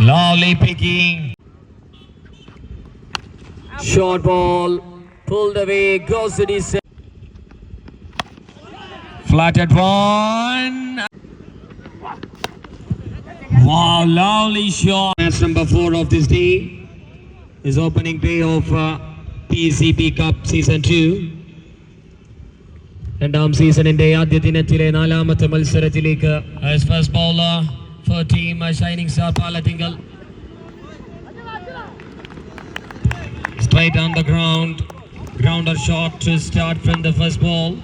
Lovely picking. Short ball. Pulled away. Goes to the center. Flattered one. Wow, lovely shot. Match number four of this day is opening day of uh, PCP Cup Season 2. രണ്ടാം സീസണിന്റെ ആദ്യ ദിനത്തിലെ നാലാമത്തെ മത്സരത്തിലേക്ക് as first bowler for team uh, Shining Star Palatingal. Straight on the ground. Grounder shot to start from the first ball.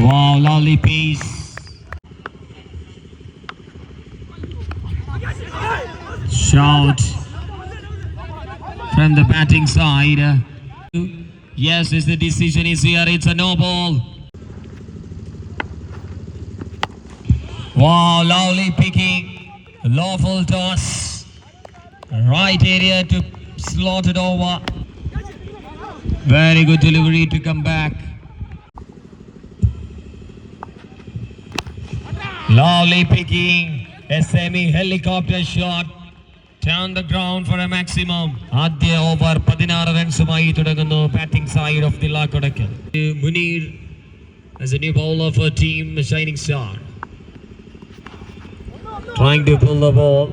Wow, lovely piece. Shout from the batting side. Yes, is the decision is here. It's a no ball. Wow, lovely picking. Lawful toss. Right area to slot it over. Very good delivery to come back. Lovely picking. A semi helicopter shot. Down the ground for a maximum. ആദ്യ over പതിനാറ് റൺസുമായി തുടങ്ങുന്നു batting side of the ലാക്കൊടക്കൽ Muneer as a new bowler for team Shining Star. Trying to pull the ball.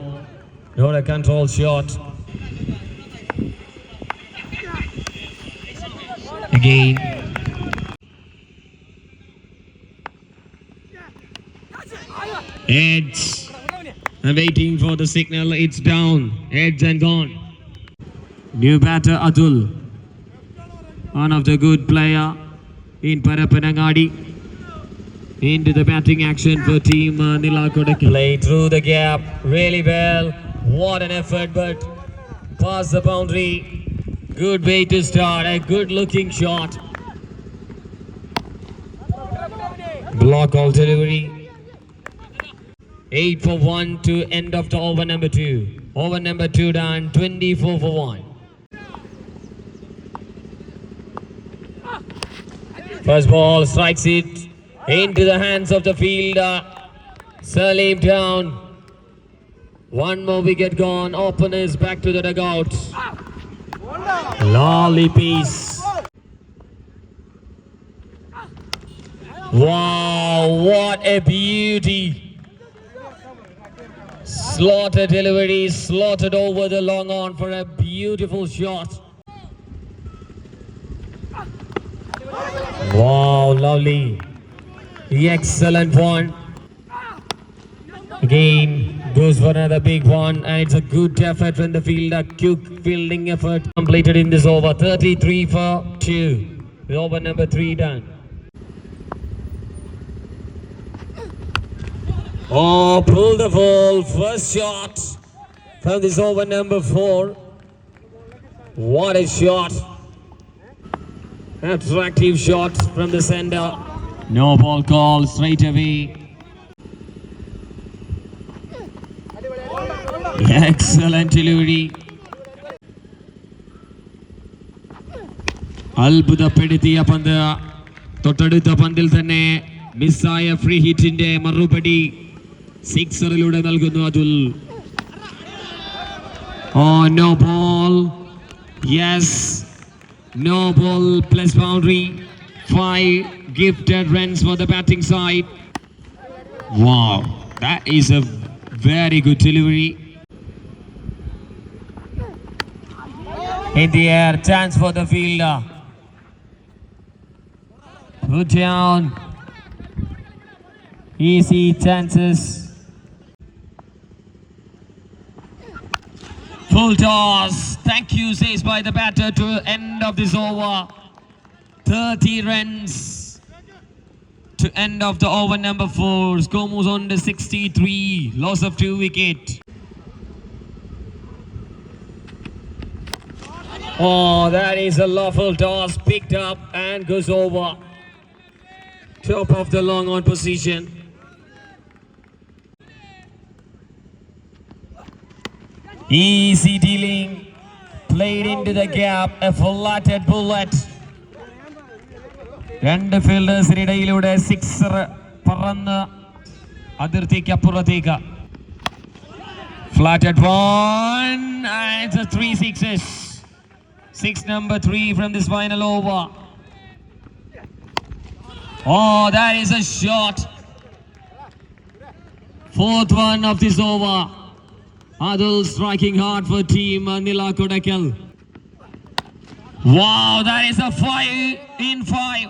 Not a control shot. Again. Edge. I'm waiting for the signal. It's down. Edge and gone. New batter Atul. One of the good player in Parapanangadi. Into the batting action for team uh, Nila Kodaki. Play through the gap really well. What an effort, but past the boundary. Good way to start. A good looking shot. Block all delivery. 8 for 1 to end of the over number 2. Over number 2 done, 24 for 1. First ball strikes it into the hands of the fielder. Salim down. One more wicket gone. Openers back to the dugout. Lolly piece. Wow, what a beauty. Slaughter delivery, slaughtered over the long on for a beautiful shot. Wow, lovely. Excellent one. Again, goes for another big one, and it's a good effort from the fielder. Quick fielding effort completed in this over. 33 for 2. The over number 3 done. Oh, pull the ball. First shot from this over number four. What a shot. Attractive shot from the center. No ball call straight away. Excellent delivery. അത്ഭുതപ്പെടുത്തിയ പന്ത്. തൊട്ടടുത്ത പന്തിൽ തന്നെ മിസ്സായ free ഹിറ്റിന്റെ മറുപടി സിക്സറിലൂടെ നൽകുന്നു Atul. Oh no ball yes no ball plus boundary Five gifted runs for the batting side. Wow, that is a very good delivery. In the air, chance for the fielder. Put down. Easy chances. Full toss. Thank you, says by the batter to end of this over. 30 runs to end of the over number four. Score moves on to 63. Loss of two wicket. Oh, that is a lawful toss picked up and goes over. Top of the long on position. Easy dealing. Played into the gap. A flatted bullet. രണ്ട് ഫീൽഡേഴ്സിനിടയിലൂടെ sixer പറന്ന് അതിർത്തിക്ക് അപ്പുറത്തേക്ക് Flattered one. And it's a three sixes. Six number three from this final over. Oh, that is a shot. Fourth one of this over. Adul striking hard for team Nila Kodakal. Wow, that is a five in five.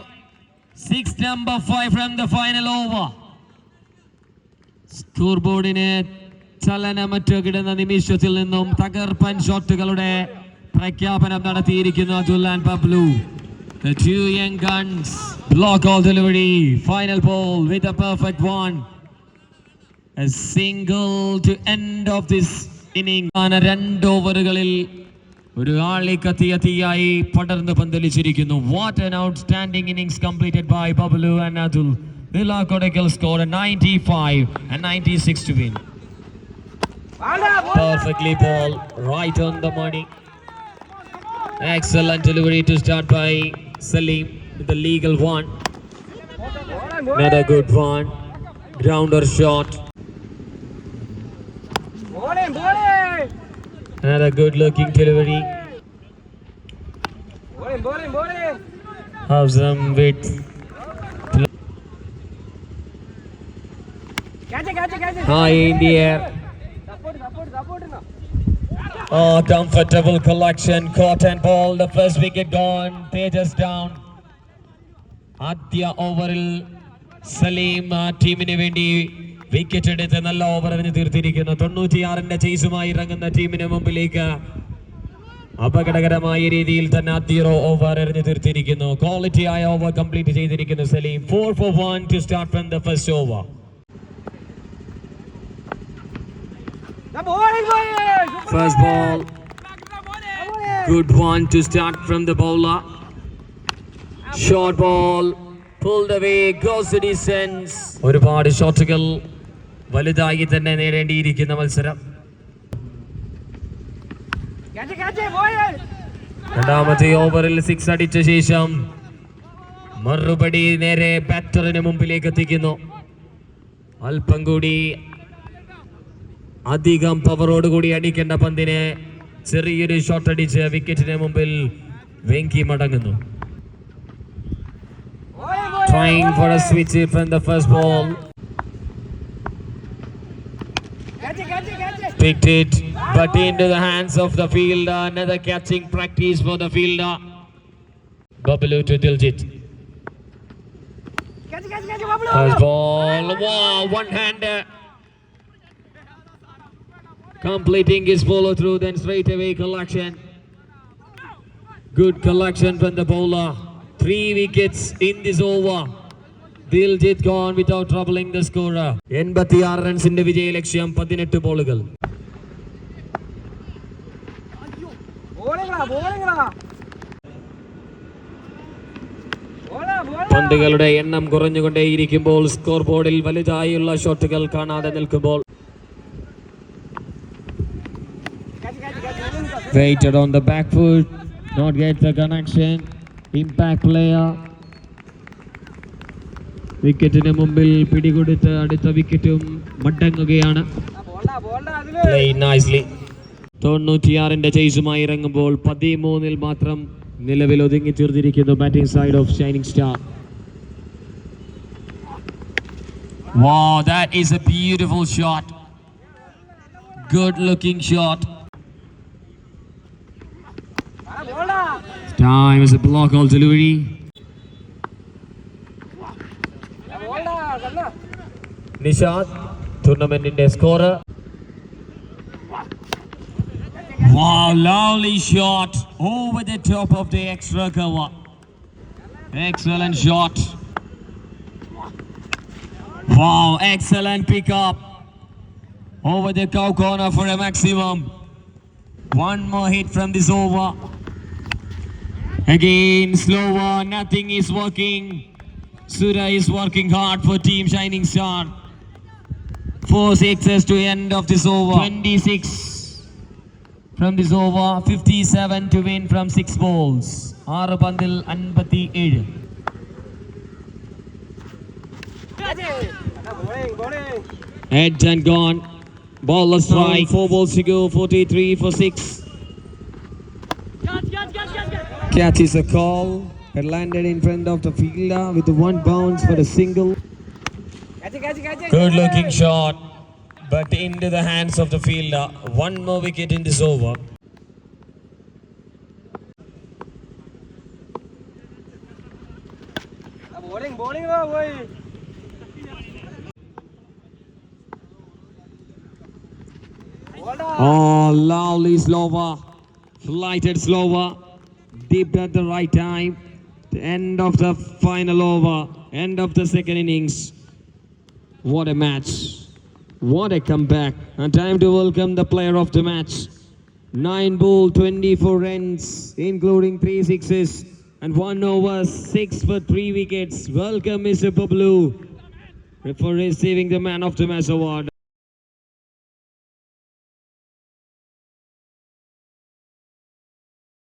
Six number five from the final over score ബോർഡിന് ചലനമറ്റ് കിടന്ന നിമിഷത്തിൽ നിന്നും തകർപ്പൻ ഷോട്ടുകളുടെ പ്രഖ്യാപനം നടത്തിയിരിക്കുന്നു and പബ്ലു The two young guns block all delivery. Final ball with a perfect one. A single to end of this inning. രണ്ട് ഓവറുകളിൽ ഒരു ആളിക്കത്തിയ തീയായി പടർന്ന് പന്തലിച്ചിരിക്കുന്നു what an outstanding innings completed by Babalu and Atul. Villa Kodakal scored a 95 and 96 to win. Perfectly ball, right on the money. Excellent delivery to start by Salim with the legal one. Another good one. Grounder shot. Bowling, bowling, Another good looking delivery. bowling, bowling, bowling. Have some width. Catch it, catch it, catch it. High in the air. Support, support, support. no. Oh, comfortable collection. Caught and ball. The first wicket gone. Tejas down. ആദ്യ ഓവറിൽ സലീം ആ ടീമിന് വേണ്ടി wicket എടുത്ത് നല്ല എറിഞ്ഞ് തീർത്തിരിക്കുന്നു. തൊണ്ണൂറ്റിയാറിന്റെ ചേസുമായി ഇറങ്ങുന്ന ടീമിന് മുമ്പിലേക്ക് അപകടകരമായ രീതിയിൽ തന്നെ അതീറോ ഓവർ എറിഞ്ഞു തീർത്തിരിക്കുന്നു. ക്വാളിറ്റി ആയ ഓവർ കംപ്ലീറ്റ് ചെയ്തിരിക്കുന്നു Saleem. Four four one to start from the first over. First ball good one to start from the bowler. Short ball. Pulled away, goes to distance. ഒരുപാട് ഷോട്ടുകൾ വലുതായി തന്നെ നേടേണ്ടിയിരിക്കുന്ന മത്സരം. രണ്ടാമത്തെ ഓവറിൽ സിക്സ് അടിച്ച ശേഷം മറുപടി നേരെ ബാറ്ററിന് മുമ്പിലേക്ക് എത്തിക്കുന്നു. അല്പം കൂടി അധികം പവറോട് കൂടി അടിക്കേണ്ട പന്തിനെ ചെറിയൊരു ഷോട്ട് അടിച്ച് വിക്കറ്റിന് മുമ്പിൽ വെങ്കി മടങ്ങുന്നു. Trying for a switch from the first. Picked it, but into the hands of the fielder. Another catching practice for the fielder. Babalu to Diljit. First ball. Wow, one hander. Completing his follow through, then straight away collection. Good collection from the bowler. Three wickets in this over. Diljit gone without troubling the scorer എൺപത്തിയാറ് റൺസിന്റെ വിജയ ലക്ഷ്യം പതിനെട്ട് ബോളുകൾ. പന്തുകളുടെ എണ്ണം കുറഞ്ഞുകൊണ്ടേയിരിക്കുമ്പോൾ score ബോർഡിൽ വലുതായുള്ള ഷോട്ടുകൾ കാണാതെ നിൽക്കുമ്പോൾ waited on the back foot, not get the connection. Impact player, വിക്കറ്റിന് മുമ്പിൽ പിടികൊടുത്ത് അടുത്ത വിക്കറ്റും മടങ്ങുകയാണ്. തൊണ്ണൂറ്റിയാറിന്റെ ചേസുമായി ഇറങ്ങുമ്പോൾ പതിമൂന്നിൽ മാത്രം നിലവിൽ ഒതുങ്ങി തീർന്നിരിക്കുന്നു batting side of shining star Wow, that is a beautiful shot. Good looking shot. Time is a block all delivery. Nishad ടൂർണമെന്റിന്റെ score Wow, lovely shot over the top of the extra cover. Excellent shot. Wow, excellent pickup over the cow corner for a maximum. One more hit from this over. Again, slower, nothing is working. Sura is working hard for Team Shining Star. Four sixes to end of this over. 26 from this over. 57 to win from six balls. ആറ് പന്തിൽ അൻപത്തി ഏഴ് Catch it. ആ, bowling, bowling. Edge and gone Ball a strike. Four balls to go. 43 for six. Catch is a call. It landed in front of the fielder with one bounce for a single. Good looking shot, but into the hands of the fielder. One more wicket in this over. Bowling, bowling, boy. Oh, lovely slower, flighted slower, deep at the right time. The end of the final over, end of the second innings. What a match. What a comeback. And time to welcome the player of the match. 9 ball, 24 runs, including 3 sixes and 1 over, 6 for 3 wickets. Welcome, Mr. Bablu, for receiving the Man of the Match award.